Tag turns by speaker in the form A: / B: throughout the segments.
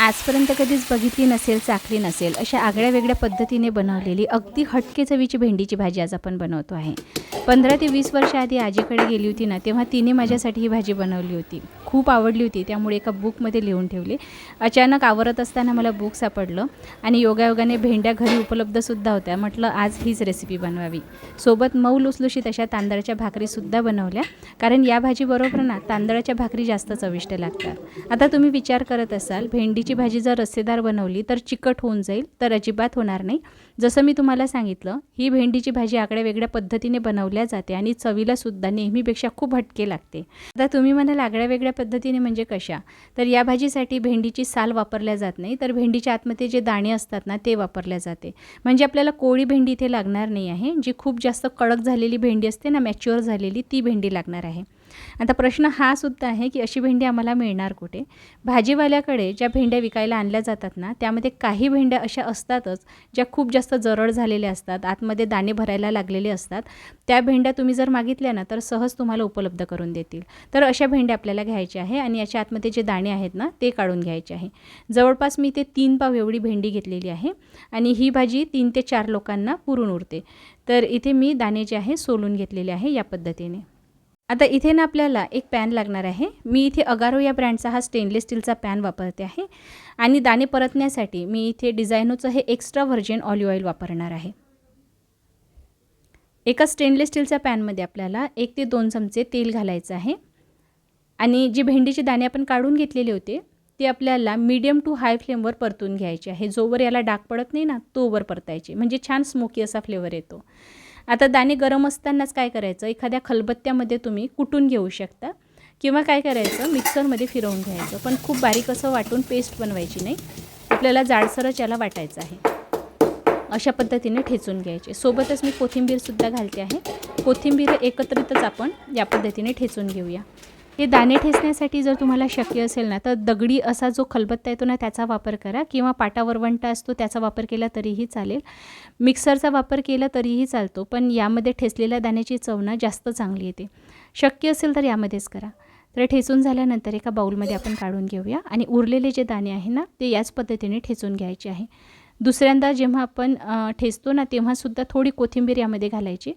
A: आजपर्यंत कधीच बघितली नसेल चाखली नसेल अशा आगळ्या वेगळ्या पद्धतीने बनवलेली अगदी हटके चवीची भेंडीची भाजी आज आपण बनवतो आहे. पंधरा ते वीस वर्ष आधी आजीकडे गेली होती ना तेव्हा तिने माझ्यासाठी ही भाजी बनवली होती. खूप आवडली होती त्यामुळे एका बुकमध्ये लिहून ठेवली. अचानक आवरत असताना मला बुक सापडलं आणि योगायोगाने भेंड्या घरी उपलब्धसुद्धा होत्या. म्हटलं आज हीच रेसिपी बनवावी. सोबत मऊ लुसलुशीत अशा तांदळाच्या भाकरीसुद्धा बनवल्या. कारण या भाजीबरोबर ना तांदळाच्या भाकरी जास्त चविष्ट लागतात. आता तुम्ही विचार करत असाल भेंडीची भाजी जर रस्सेदार बनवली तर चिकट होऊन जाईल तर अजिबात होणार नाही. जसं मी तुम्हाला सांगितलं ही भेंडीची भाजी आगळ्या वेगळ्या पद्धतीने बनवल्या जाते आणि चवीलासुद्धा नेहमीपेक्षा खूप हटके लागते. आता तुम्ही म्हणाल आगळ्या वेगळ्या पद्धतीने म्हणजे कशा? तर या भाजीसाठी भेंडीची साल वापरल्या जात नाही तर भेंडीच्या आतमध्ये जे दाणे असतात ना ते वापरल्या जाते. म्हणजे आपल्याला कोळी भेंडी इथे लागणार नाही आहे. जी खूप जास्त कडक झालेली भेंडी असते ना मॅच्युअर झालेली ती भेंडी लागणार आहे. आता प्रश्न हा सुद्धा आहे की अशी भेंडी आम्हाला मिळणार कुठे? भाजीवाल्याकडे ज्या भेंड्या विकायला आणल्या जातात ना त्यामध्ये काही भेंड्या अशा असतातच ज्या खूप जास्त जरड झालेल्या असतात आतमध्ये दाणे भरायला लागलेले असतात. त्या भेंड्या तुम्ही जर मागितल्या ना तर सहज तुम्हाला उपलब्ध करून देतील. तर अशा भेंड्या आपल्याला घ्यायच्या आहे आणि याच्या आतमध्ये जे दाणे आहेत ना ते काढून घ्यायचे आहे. जवळपास मी ते तीन पाव एवढी भेंडी घेतलेली आहे आणि ही भाजी तीन ते चार लोकांना पुरून उरते. तर इथे मी दाणे जे आहे सोलून घेतलेले आहे या पद्धतीने. आता इथे ना आपल्याला एक पॅन लागणार आहे. मी इथे अगारो या ब्रँडचा हा स्टेनलेस स्टीलचा पॅन वापरते आहे. आणि दाणे परतण्यासाठी मी इथे डिझायनोचं हे एक्स्ट्रा व्हर्जिन ऑलिव्ह ऑइल वापरणार आहे. एका स्टेनलेस स्टीलच्या पॅनमध्ये आपल्याला एक ते दोन चमचे तेल घालायचं आहे. आणि जे भेंडीचे दाणे आपण काढून घेतलेले होते ते आपल्याला मीडियम टू हाय फ्लेमवर परतून घ्यायचे आहे. जोवर याला डाग पडत नाही ना तोवर परतायचे. म्हणजे छान स्मोकी असा फ्लेवर येतो. आता दाणे गरम असतानाच काय करायचं? एखाद्या खलबत्त्यामध्ये तुम्ही कुटून घेऊ शकता किंवा काय करायचं? मिक्सरमध्ये फिरवून घ्यायचं. पण खूप बारीक असं वाटून पेस्ट बनवायची नाही. आपल्याला जाडसरच याला वाटायचं आहे. अशा पद्धतीने ठेचून घ्यायचे. सोबतच मी कोथिंबीरसुद्धा घालते आहे. कोथिंबीर एकत्रितच आपण या पद्धतीने ठेचून घेऊया. हे दाणे ठेचण्यासाठी जर तुम्हाला शक्य असेल ना तर दगडी असा जो खलबत्ता येतो ना त्याचा वापर करा किंवा पाटा वरवंटा असतो त्याचा वापर केला तरीही चालेल. मिक्सरचा वापर केला तरीही चालतो पण यामध्ये ठेचलेल्या दाण्याची चव ना जास्त चांगली येते. शक्य असेल तर यामध्येच करा. तर ठेचून झाल्यानंतर एका बाऊलमध्ये आपण काढून घेऊया आणि उरलेले जे दाणे आहे ना ते याच पद्धतीने ठेचून घ्यायचे आहे. दुसऱ्यांदा जेव्हा आपण ठेचतो ना तेव्हासुद्धा थोडी कोथिंबीर यामध्ये घालायची.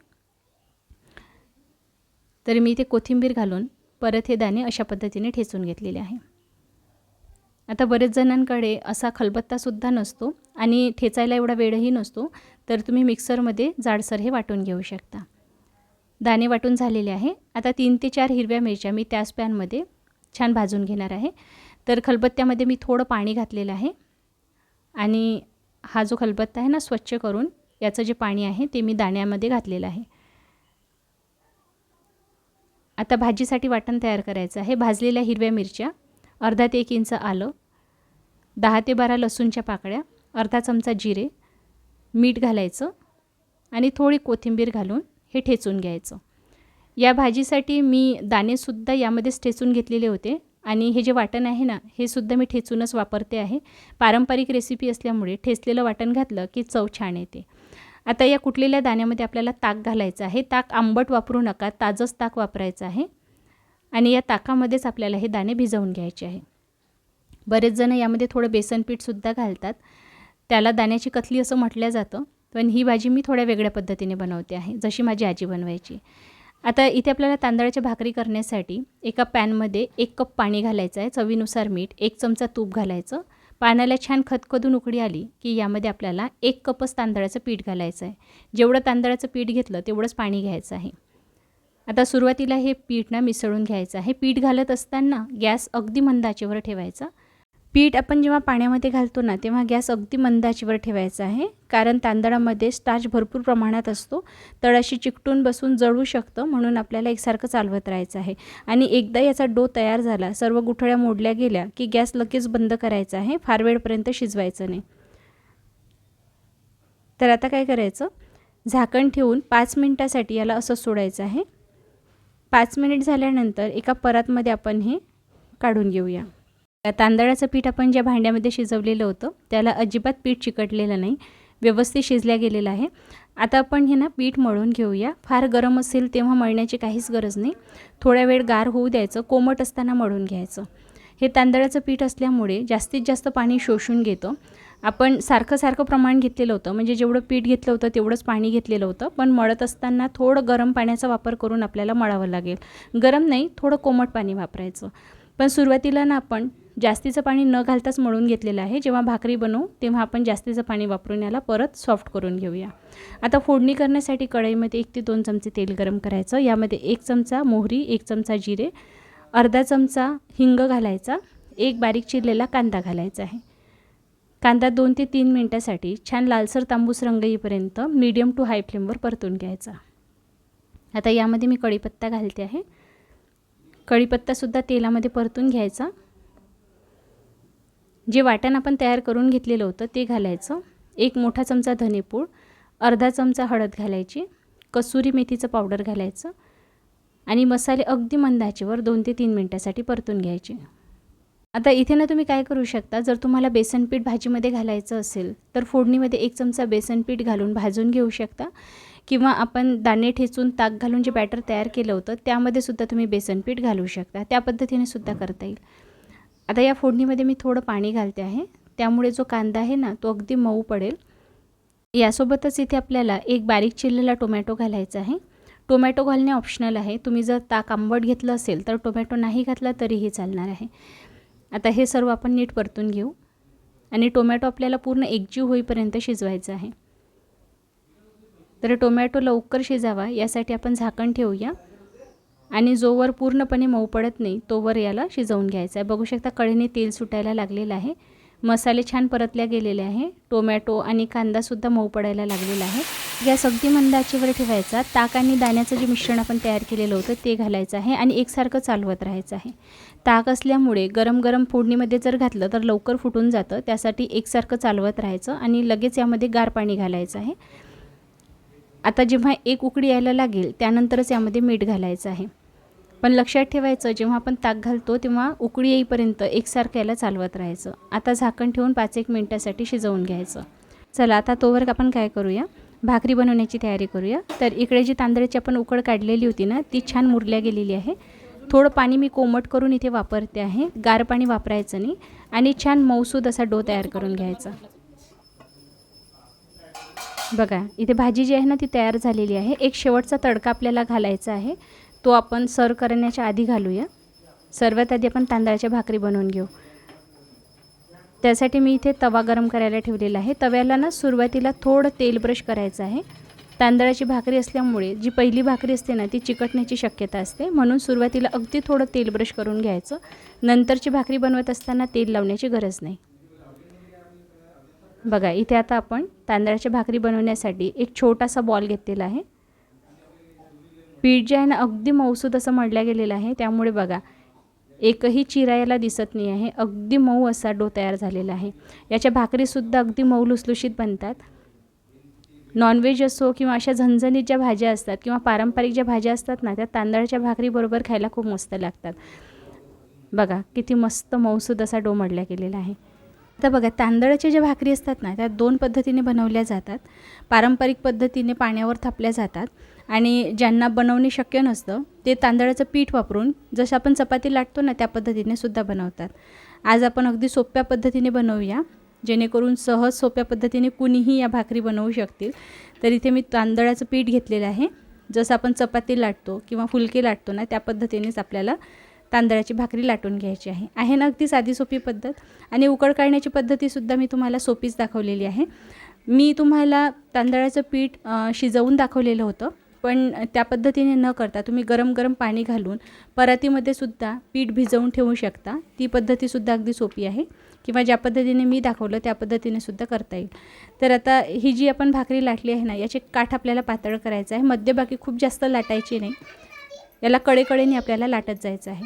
A: तर मी ते कोथिंबीर घालून परत हे दाणे अशा पद्धतीने ठेचून घेतलेले आहे. आता बरेच जणांकडे असा खलबत्तासुद्धा नसतो आणि ठेचायला एवढा वेळही नसतो तर तुम्ही मिक्सरमध्ये जाडसर हे वाटून घेऊ शकता. दाणे वाटून झालेले आहे. आता तीन ते चार हिरव्या मिरच्या मी त्याच पॅनमध्ये छान भाजून घेणार आहे. तर खलबत्त्यामध्ये मी थोडं पाणी घातलेलं आहे आणि हा जो खलबत्ता आहे ना स्वच्छ करून याचं जे पाणी आहे ते मी दाण्यामध्ये घातलेलं आहे. आता भाजीसाठी वाटण तयार करायचं आहे. भाजलेल्या हिरव्या मिरच्या अर्धा ते एक इंच आलं दहा ते बारा लसूणच्या पाकळ्या अर्धा चमचा जिरे मीठ घालायचं आणि थोडी कोथिंबीर घालून हे ठेचून घ्यायचं. या भाजीसाठी मी दाणेसुद्धा यामध्येच ठेचून घेतलेले होते आणि हे जे वाटण आहे ना हे सुद्धा मी ठेचूनच वापरते आहे. पारंपरिक रेसिपी असल्यामुळे ठेचलेलं वाटण घातलं की चव छान येते. आता या कुठलेल्या दाण्यामध्ये आपल्याला ताक घालायचं आहे? ताक आंबट वापरू नका ताजंच ताक वापरायचं आहे. आणि या ताकामध्येच आपल्याला हे दाणे भिजवून घ्यायचे आहे. बरेच जण यामध्ये थोडं बेसनपीठसुद्धा घालतात. त्याला दाण्याची कथली असं म्हटलं जातं पण ही भाजी मी थोड्या वेगळ्या पद्धतीने बनवते आहे जशी माझी आजी बनवायची. आता इथे आपल्याला तांदळाच्या भाकरी करण्यासाठी एका पॅनमध्ये एक कप पाणी घालायचं आहे चवीनुसार मीठ एक चमचा तूप घालायचं. पाण्याला छान खतखदून उकडी आली की यामध्ये आपल्याला एक कपच तांदळाचं पीठ घालायचं आहे जेवढं तांदळाचं पीठ घेतलं तेवढंच पाणी घ्यायचं आहे. आता सुरुवातीला हे पीठ ना मिसळून घ्यायचं आहे. पीठ घालत असताना गॅस अगदी मंद आचेवर ठेवायचा. पीठ आपण जेव्हा पाण्यामध्ये घालतो ना तेव्हा गॅस अगदी मंद ठेवायचा आहे. कारण तांदळामध्ये स्टार्च भरपूर प्रमाणात असतो. तळाशी चिकटून बसून जळू शकतं म्हणून आपल्याला एकसारखं चालवत राहायचं आहे. आणि एकदा याचा डो तयार झाला सर्व गुठळ्या मोडल्या गेल्या की गॅस लगेच बंद करायचा आहे फार वेळपर्यंत शिजवायचं नाही. तर आता काय करायचं? झाकण ठेवून पाच मिनटासाठी याला असं सोडायचं आहे. पाच मिनिट झाल्यानंतर एका परातमध्ये आपण हे काढून घेऊया. तांदळाचं पीठ आपण ज्या भांड्यामध्ये शिजवलेलं होतं त्याला अजिबात पीठ चिकटलेलं नाही. व्यवस्थित शिजल्या गेलेलं आहे. आता आपण हे ना पीठ मळून घेऊया. फार गरम असेल तेव्हा मळण्याची काहीच गरज नाही. थोड्या वेळ गार होऊ द्यायचं कोमट असताना मळून घ्यायचं. हे तांदळाचं पीठ असल्यामुळे जास्तीत जास्त पाणी शोषून घेतं. आपण सारखं सारखं प्रमाण घेतलेलं होतं म्हणजे जेवढं पीठ घेतलं होतं तेवढंच पाणी घेतलेलं होतं. पण मळत असताना थोडं गरम पाण्याचा वापर करून आपल्याला मळावं लागेल. गरम नाही थोडं कोमट पाणी वापरायचं. पण सुरुवातीला ना आपण जास्तीचं पाणी न घालताच मळून घेतलेलं आहे. जेव्हा भाकरी बनवू तेव्हा आपण जास्तीचं पाणी वापरून याला परत सॉफ्ट करून घेऊया. आता फोडणी करण्यासाठी कढईमध्ये एक ते दोन चमचे तेल गरम करायचं. यामध्ये एक चमचा मोहरी एक चमचा जिरे अर्धा चमचा हिंग घालायचा एक बारीक चिरलेला कांदा घालायचा आहे. कांदा दोन ते तीन मिनटासाठी छान लालसर तांबूस रंग येईपर्यंत मीडियम टू हाय फ्लेमवर परतून घ्यायचा. आता यामध्ये मी कढीपत्ता घालते आहे. कढीपत्तासुद्धा तेलामध्ये परतून घ्यायचा. जे वाटण आपण तयार करून घेतलेलं होतं ते घालायचं. एक मोठा चमचा धनेपूड अर्धा चमचा हळद घालायची कसुरी मेथीचं पावडर घालायचं आणि मसाले अगदी मंदाचेवर दोन ते तीन मिनटासाठी परतून घ्यायचे. आता इथे ना तुम्ही काय करू शकता जर तुम्हाला बेसन पीठ भाजीमध्ये घालायचं असेल तर फोडणीमध्ये एक चमचा बेसन पीठ घालून भाजून घेऊ शकता. किंवा आपण दाणे ठेचून ताक घालून जे बॅटर तयार केलं होतं त्यामध्ये सुद्धा तुम्ही बेसन पीठ घालू शकता. त्या पद्धतीने सुद्धा करता येईल. आता या फोडणीमध्ये मी थोडं पाणी घालते आहे. त्यामुळे जो कांदा आहे ना तो अगदी मऊ पडेल. यासोबतच इथे आपल्याला एक बारीक चिरलेला टोमॅटो घालायचा आहे. टोमॅटो घालणे ऑप्शनल आहे. तुम्ही जर ताक आंबट घेतलं असेल तर टोमॅटो नाही घातला तरीही चालणार आहे. आता हे सर्व आपण नीट परतून घेऊ. आणि टोमॅटो आपल्याला पूर्ण एकजीव होईपर्यंत शिजवायचं आहे. तर टोमॅटो लवकर शिजावा. यासाठी आपण झाकण ठेवूया. आणि जोवर पूर्णपणे मऊ पडत नाही तोवर याला शिजवून घ्यायचं आहे. बघू शकता कळीने तेल सुटायला लागलेलं आहे. मसाले छान परतल्या गेलेले आहे. टोमॅटो आणि कांदासुद्धा मऊ पडायला लागलेला आहे. गॅस अगदी मंद आचेवर ठेवायचा. ताक आणि दाण्याचं जे मिश्रण आपण तयार केलेलं होतं ते घालायचं आहे आणि एकसारखं चालवत राहायचं आहे. ताक असल्यामुळे गरम गरम फोडणीमध्ये जर घातलं तर लवकर फुटून जातं. त्यासाठी एकसारखं चालवत राहायचं आणि लगेच यामध्ये गार पाणी घालायचं आहे. आता जेव्हा एक उकडी यायला लागेल त्यानंतरच यामध्ये मीठ घालायचं आहे. पण लक्षात ठेवायचं जेव्हा आपण ताक घालतो तेव्हा उकळी येईपर्यंत एकसारखं याला चालवत राहायचं. आता झाकण ठेवून पाच एक मिनटासाठी शिजवून घ्यायचं. चला आता तोवर आपण काय करूया? भाकरी बनवण्याची तयारी करूया. तर इकडे जी तांदळाची आपण उकळ काढलेली होती ना ती छान मुरल्या गेलेली आहे. थोडं पाणी मी कोमट करून इथे वापरते आहे. गार पाणी वापरायचं नाही. आणि छान मऊसूद असा डो तयार करून घ्यायचा. बघा इथे भाजी जी आहे ना ती तयार झालेली आहे. एक शेवटचा तडका आपल्याला घालायचा आहे. तो आपण सर्व करण्याच्या आधी घालूया. सर्वात आधी आपण तांदळाच्या भाकरी बनवून घेऊ. त्यासाठी मी इथे तवा गरम करायला ठेवलेला आहे. तव्याला ना सुरुवातीला थोडं तेल ब्रश करायचं आहे. तांदळाची भाकरी असल्यामुळे जी पहिली भाकरी असते ना ती चिकटण्याची शक्यता असते. म्हणून सुरुवातीला अगदी थोडं तेल ब्रश करून घ्यायचं. नंतरची भाकरी बनवत असताना तेल लावण्याची गरज नाही. बघा इथे आता आपण तांदळाची भाकरी बनवण्यासाठी एक छोटासा बॉल घेतलेला आहे. पीठ जे आहे ना अगदी मऊसूद असं मळल्या गेलेलं आहे. त्यामुळे बघा एकही चिरा याला दिसत नाही आहे. अगदी मऊ असा डो तयार झालेला आहे. याच्या भाकरीसुद्धा अगदी मऊ लुसलुशीत बनतात. नॉनव्हेज असो किंवा अशा झणझणीत ज्या भाज्या असतात किंवा पारंपरिक ज्या भाज्या असतात ना त्या तांदळाच्या भाकरीबरोबर खायला खूप मस्त लागतात. बघा किती मस्त मऊसूद असा डो मळल्या गेलेला आहे. तर बघा तांदळाच्या ज्या भाकरी असतात ना त्या दोन पद्धतीने बनवल्या जातात. पारंपरिक पद्धतीने पाण्यावर थापल्या जातात. आणि ज्यांना बनवणे शक्य नसतं ते तांदळाचं पीठ वापरून जसं आपण चपाती लाटतो ना त्या पद्धतीने सुद्धा बनवतात. आज आपण अगदी सोप्या पद्धतीने बनवूया. जेणेकरून सहज सोप्या पद्धतीने कुणीही या भाकरी बनवू शकतील. तर इथे मी तांदळाचं पीठ घेतलेलं आहे. जसं आपण चपाती लाटतो किंवा फुलके लाटतो ना त्या पद्धतीनेच आपल्याला तांदळाची भाकरी लाटून घ्यायची आहे. आहे ना अगदी साधी सोपी पद्धत? आणि उकड काढण्याची पद्धतीसुद्धा मी तुम्हाला सोपीच दाखवलेली आहे. मी तुम्हाला तांदळाचं पीठ शिजवून दाखवलेलं होतं पण त्या पद्धतीने न करता तुम्ही गरम गरम पाणी घालून परातीमध्ये सुद्धा पीठ भिजवून ठेवू शकता. ती पद्धतीसुद्धा अगदी सोपी आहे. किंवा ज्या पद्धतीने मी दाखवलं त्या पद्धतीने सुद्धा करता येईल. तर आता ही जी आपण भाकरी लाटली आहे ना याचे काठ आपल्याला पातळ करायचं आहे. मध्यभागी खूप जास्त लाटायची नाही. याला कडेकडेने आपल्याला लाटत जायचं आहे.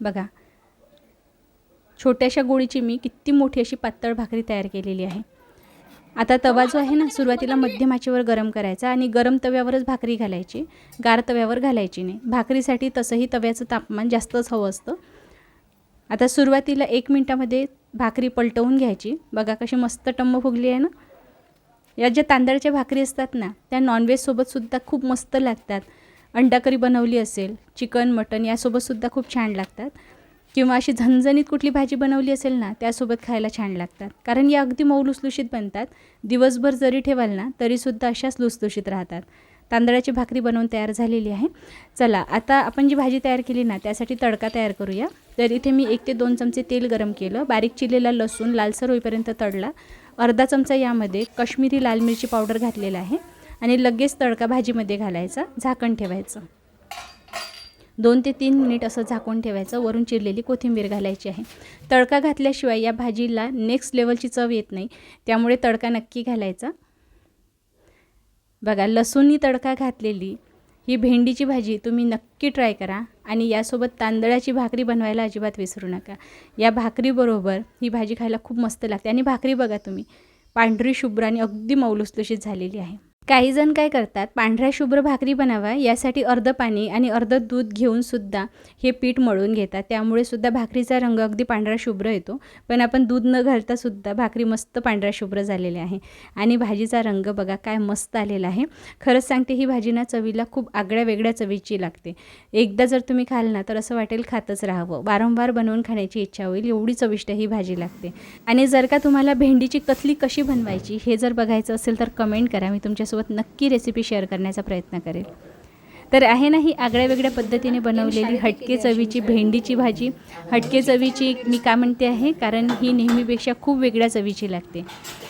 A: बघा. छोट्याशा गोळीची मी किती मोठी अशी पातळ भाकरी तयार केलेली आहे. आता तवा जो आहे ना सुरुवातीला मध्यम आचेवर गरम करायचा आणि गरम तव्यावरच भाकरी घालायची. गार तव्यावर घालायची नाही. भाकरीसाठी तसंही तव्याचं तापमान जास्तच हवं असतं. आता सुरुवातीला एक मिनटामध्ये भाकरी पलटवून घ्यायची. बघा कशी मस्त टम्म फुगली आहे ना. या ज्या तांदळाच्या भाकरी असतात ना त्या नॉनव्हेजसोबतसुद्धा खूप मस्त लागतात. अंडाकरी बनवली असेल चिकन मटन यासोबतसुद्धा खूप छान लागतात. किंवा अशी झणझणीत कुठली भाजी बनवली असेल ना त्यासोबत खायला छान लागतात. कारण या अगदी मऊ लुसलुशीत बनतात. दिवसभर जरी ठेवाल ना तरीसुद्धा अशाच लुसलुशीत राहतात. तांदळाची भाकरी बनवून तयार झालेली आहे. चला आता आपण जी भाजी तयार केली ना त्यासाठी तडका तयार करूया. तर इथे मी एक ते दोन चमचे तेल गरम केलं. बारीक चिरलेला लसूण लालसर होईपर्यंत तळला अर्धा चमचा यामध्ये काश्मीरी लाल मिरची पावडर घातलेला आहे. आणि लगेच तडका भाजीमध्ये घालायचा झाकण ठेवायचं. दोन ते तीन मिनिट असं झाकून ठेवायचं वरून चिरलेली कोथिंबीर घालायची आहे. तडका घातल्याशिवाय या भाजीला नेक्स्ट लेवलची चव येत नाही त्यामुळे तडका नक्की घालायचा. बघा लसूणनी तडका घातलेली ही भेंडीची भाजी तुम्ही नक्की ट्राय करा आणि यासोबत तांदळाची भाकरी बनवायला अजिबात विसरू नका. या भाकरीबरोबर ही भाजी खायला खूप मस्त लागते. आणि भाकरी बघा तुम्ही पांढरी शुभ्र आणि अगदी मौलुसलुशीत झालेली आहे. काही जण काय करतात पांढऱ्या शुभ्र भाकरी बनावा यासाठी अर्ध पाणी आणि अर्ध दूध घेऊन सुद्धा हे पीठ मळून घेतात. त्यामुळे सुद्धा भाकरीचा रंग अगदी पांढरा शुभ्र येतो. पण आपण दूध न घालता सुद्धा भाकरी मस्त पांढरा शुभ्र झालेली आहे. आणि भाजीचा रंग बघा काय मस्त आलेला आहे. खरंच सांगते ही भाजी ना चवीला खूप आगळ्या वेगळ्या चवीची लागते. एकदा जर तुम्ही खाल ना तर असं वाटेल खातच राहावं. वारंवार बनवून खाण्याची इच्छा होईल एवढी चविष्ट ही भाजी लागते. आणि जर का तुम्हाला भेंडीची कथली कशी बनवायची हे जर बघायचं असेल तर कमेंट करा. मी तुमच्या तुमच्यासोबत नक्की रेसिपी शेअर करण्याचा प्रयत्न करेल. तर आहे ना ही आगळ्या वेगळ्या पद्धतीने बनवलेली हटके चवीची भेंडीची भाजी. हटके चवीची मी का म्हणते आहे कारण ही नेहमीपेक्षा खूप वेगळ्या चवीची लागते.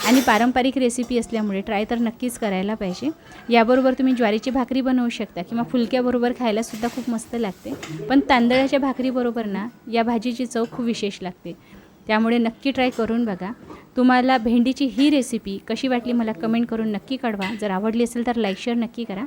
A: आणि पारंपरिक रेसिपी असल्यामुळे ट्राय तर नक्कीच करायला पाहिजे. याबरोबर तुम्ही ज्वारीची भाकरी बनवू शकता किंवा फुलक्याबरोबर खायलासुद्धा खूप मस्त लागते. पण तांदळाच्या भाकरीबरोबर ना या भाजीची चव खूप विशेष लागते. त्यामुळे नक्की ट्राय करून बघा. तुम्हाला भेंडीची ही रेसिपी कशी वाटली मला कमेंट करून नक्की कळवा. जर आवडली असेल तर लाईक शेअर नक्की करा.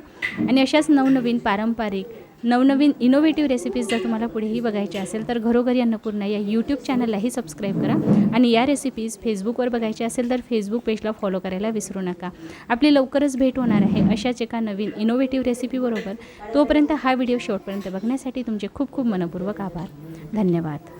A: आणि अशाच नवनवीन पारंपरिक नवनवीन इनोव्हेटिव्ह रेसिपीज जर तुम्हाला पुढेही बघायच्या असेल तर घरोघरी अन्नपूर्णा या यूट्यूब चॅनललाही सबस्क्राईब करा. आणि या रेसिपीज फेसबुकवर बघायच्या असेल तर फेसबुक पेजला फॉलो करायला विसरू नका. आपली लवकरच भेट होणार आहे अशाच एका नवीन इनोव्हेटिव्ह रेसिपीबरोबर तोपर्यंत हा व्हिडिओ शेवटपर्यंत बघण्यासाठी तुमचे खूप खूप मनपूर्वक आभार. धन्यवाद.